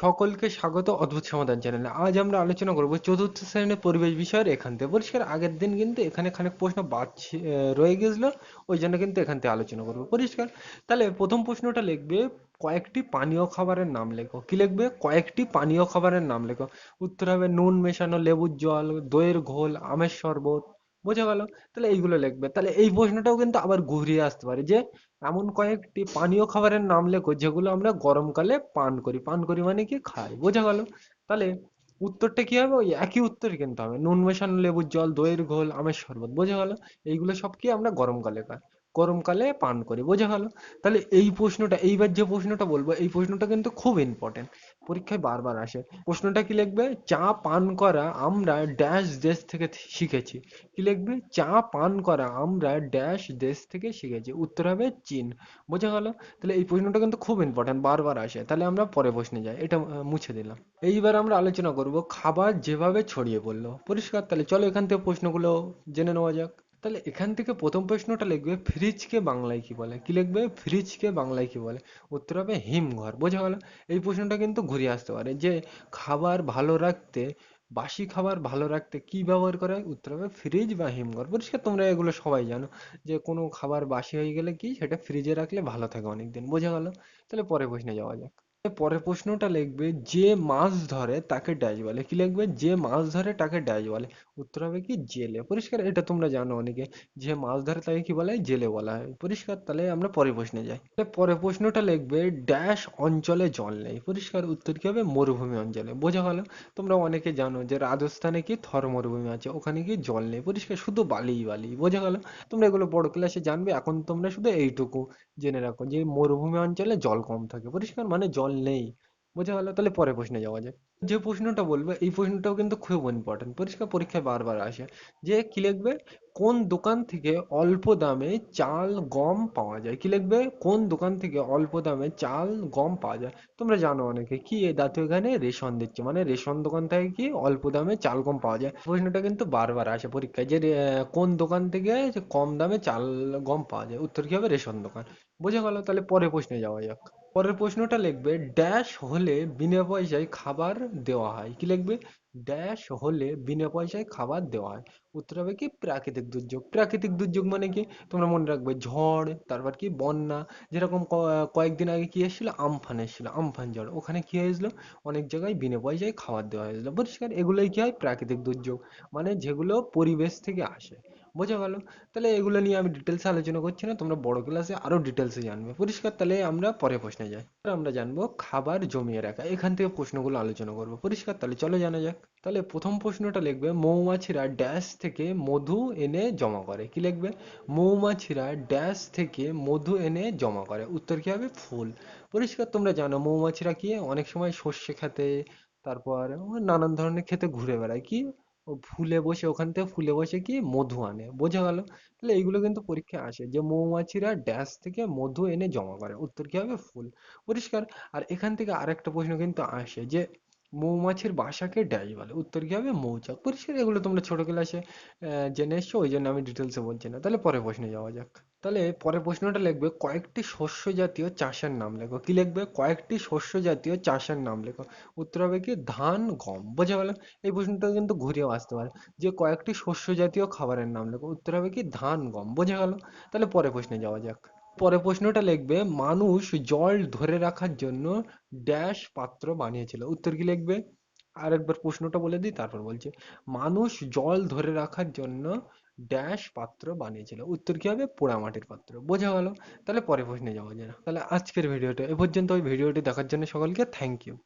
সকলকে স্বাগত অদ্ভুত সমাধান চ্যানেলে আজ আমরা আলোচনা করব চতুর্থ শ্রেণির পরিবেশ বিষয়ের এখান থেকে। পরিষ্কার, আগের দিন কিন্তু এখানে খানিক প্রশ্ন বাদ রয়ে গেছিল, ওই জন্য কিন্তু এখান থেকে আলোচনা করব। পরিষ্কার, তাহলে প্রথম প্রশ্নটা লিখবে, কয়েকটি পানীয় খাবারের নাম লেখো। কি লিখবে? কয়েকটি পানীয় খাবারের নাম লেখো। উত্তর হবে নুন মেশানো, লেবুর জল, দইয়ের ঘোল, আমের শরবত বোঝা গেল? তাহলে এইগুলো লিখবে। তাহলে এই প্রশ্নটাও কিন্তু আবার ঘুরিয়ে আসতে পারে যে, এমন কয়েকটি পানীয় খাবারের নাম লেখো যেগুলো আমরা গরমকালে পান করি। পান করি মানে কি? খাই। বোঝা গেল? তাহলে উত্তরটা কি হবে? ওই একই উত্তর কিন্তু হবে। নুন, মেশানো লেবুর জল, দইয়ের ঘোল, আমের শরবত। বোঝা গেল? এইগুলো সব কি আমরা গরমকালে খাই গরমকালে পান করি। বোঝা গেল? তাহলে এই প্রশ্নটা, এইবার যে প্রশ্নটা বলব, এই প্রশ্নটা কিন্তু খুব ইম্পর্টেন্ট পরীক্ষায় বারবার আসে। প্রশ্নটা কি লিখবে? চা পান করা আমরা ড্যাশ দেশ থেকে শিখেছি। কি লিখবে? চা পান করা আমরা ড্যাশ দেশ থেকে শিখেছি। উত্তর হবে চীন। বোঝা গেল? তাহলে এই প্রশ্নটা কিন্তু খুব ইম্পর্টেন্ট বারবার আসে। তাহলে আমরা পরে প্রশ্নে যাই। এটা মুছে দিলাম। এইবার আমরা আলোচনা করব খাবার যেভাবে ছড়িয়ে পড়ল। পরিষ্কার? তাহলে চলো এখান থেকে প্রশ্নগুলো জেনে নেওয়া যাক। তাহলে এখান থেকে প্রথম প্রশ্নটা লিখবে ফ্রিজকে বাংলায় কি বলে? কি লিখবে? ফ্রিজকে বাংলায় কি বলে? উত্তর হবে হিমঘর। বোঝা গেল? এই প্রশ্নটা কিন্তু ঘুরিয়ে আসতে পারে যে খাবার ভালো রাখতে, বাসি খাবার ভালো রাখতে কি ব্যবহার করা হয়? উত্তর হবে ফ্রিজ বা হিমঘর। পরিষ্কার তোমরা এগুলো সবাই জানো যে কোনো খাবার বাসি হয়ে গেলে কি? সেটা ফ্রিজে রাখলে ভালো থাকে অনেকদিন। বোঝা গেল? তাহলে পরের প্রশ্নে যাওয়া যাক। পরের প্রশ্নটা লিখবে, যে মাছ ধরে তাকে ড্যাশ বলে। কি লিখবে? যে মাছ ধরে তাকে ড্যাশ বলে। উত্তর হবে কি? জেলে। পরিষ্কার? এটা তোমরা জানো অনেকে। যে মাছ ধরে তাকে কি বলে? জেলে বলা হয়। পরিষ্কার? তাহলে আমরা পরের প্রশ্নে যাই। পরের প্রশ্নটা লিখবে, ড্যাশ অঞ্চলে জল নেই। পরিষ্কার উত্তর কি হবে? মরুভূমি অঞ্চলে। বোঝা গেল? তোমরা অনেকে জানো যে রাজস্থানে কি থর মরুভূমি আছে? ওখানে কি জল নেই। পরিষ্কার? শুধু বালিই বালি বোঝা গেল? তোমরা এগুলো বড় ক্লাসে জানবে। এখন তোমরা শুধু এইটুকু জেনে রাখো যে মরুভূমি অঞ্চলে জল কম থাকে। পরিষ্কার? মানে জল নেই। বোঝা গেল, তাহলে পরে প্রশ্নে যাওয়া যাক। যে প্রশ্নটা বলবে, এই প্রশ্নটাও কিন্তু খুব ইম্পর্টেন্ট পরিষ্কার পরীক্ষায় বারবার আসে যে কি লিখবে? কোন দোকান থেকে অল্প দামে চাল, গম পাওয়া যায়? কি লিখবে? কোন দোকান থেকে অল্প দামে চাল, গম পাওয়া যায়? তোমরা জানো অনেকে কি এই দাতু এখানে রেশন দিচ্ছে? মানে রেশন দোকান থেকে কি অল্প দামে চাল, গম পাওয়া যায়? প্রশ্নটা কিন্তু বারবার আসে পরীক্ষায় যে কোন দোকান থেকে কম দামে চাল, গম পাওয়া যায়? উত্তর কি হবে? রেশন দোকান। বোঝা গেল, তাহলে পরের প্রশ্নে যাওয়া যাক। পরের প্রশ্নটা লিখবে ড্যাশ হলে বিনা পয়সায় খাবার দেওয়া হয়। কি লিখবে? ড্যাশ হলে বিনা পয়সায় খাবার দেওয়া হয়। উত্তর হবে কি? প্রাকৃতিক দুর্যোগ। প্রাকৃতিক দুর্যোগ মানে কি? তোমরা মনে রাখবে ঝড়, তারপর কি? বন্যা। যেরকম কয়েকদিন আগে কি এসেছিল? আমফান এসেছিল, আমফান ঝড়। ওখানে কি হয়েছিল? অনেক জায়গায় বিনা পয়সায় খাবার দেওয়া হয়েছিল। পরিষ্কার, এগুলোই কি হয়? প্রাকৃতিক দুর্যোগ। মানে যেগুলো পরিবেশ থেকে আসে। বোঝা গেল। তাহলে এগুলো নিয়ে আমি ডিটেলসে আলোচনা করছি না, তোমরা বড় ক্লাসে আরও ডিটেলসে জানবে। পরিষ্কার, তাহলে আমরা পরে প্রশ্নে যাই। আমরা জানব খাবার জমিয়ে রাখা। এখান থেকে প্রশ্নগুলো আলোচনা করব। পরিষ্কার, তাহলে চলো জানা যাক। তাহলে প্রথম প্রশ্নটা লিখবে, মৌমাছিরা ড্যাশ থেকে মধু এনে জমা করে। কি লিখবে? মৌমাছিরা ড্যাশ থেকে মধু এনে জমা করে। উত্তর কি হবে? ফুল। পরিষ্কার, তোমরা জানো মৌমাছিরা কি? অনেক সময় সর্ষে খেতে, তারপর নানান ধরনের খেতে ঘুরে বেড়ায়। কি? ও ফুলে বসে, ওখান থেকে ফুলে বসে কি মধু আনে। বোঝা গেল? তাহলে এইগুলো কিন্তু পরীক্ষায় আসে। যে মৌমাছিরা ড্যাশ থেকে মধু এনে জমা করে। উত্তর কি হবে? ফুল। পরিষ্কার। আর এখান থেকে আরেকটা প্রশ্ন কিন্তু আসে যে মৌমাছির বাসাকে ড্যাশ বলে। উত্তর কি হবে? মৌচাক। পরিষ্কার এগুলো তোমরা ছোট ক্লাসে জেনে এসছো, ওই জন্য আমি ডিটেলসে বলছি না। তাহলে পরে প্রশ্নে যাওয়া যাক। তাহলে পরের প্রশ্নটা লিখবে, কয়েকটি শস্য জাতীয় চাষের নাম লেখো। কি লিখবে? কয়েকটি শস্য জাতীয় চাষের নাম লেখো। উত্তর হবে কি? ধান, গম। বোঝা গেল এই প্রশ্নটা কিন্তু ঘুরেও আসতে পারে। যে কয়েকটি শস্য জাতীয় খাবারের নাম লেখো। উত্তর হবে কি? ধান, গম। বোঝা গেল? তাহলে পরে প্রশ্নে যাওয়া যাক। পরের প্রশ্নটা লিখবে, মানুষ জল ধরে রাখার জন্য ড্যাশ পাত্র বানিয়েছিল। উত্তর কি লিখবে? আর একবার প্রশ্নটা বলে দিই, তারপর বলছে। মানুষ জল ধরে রাখার জন্য ড্যাশ পাত্র বানিয়েছিল। উত্তর কি হবে? পোড়ামাটির পাত্র। বোঝা গেল। তাহলে পরের প্রশ্নে যাওয়া যায় তাহলে আজকের ভিডিওটা এ পর্যন্ত। ওই ভিডিওটি দেখার জন্য সকলকে থ্যাংক ইউ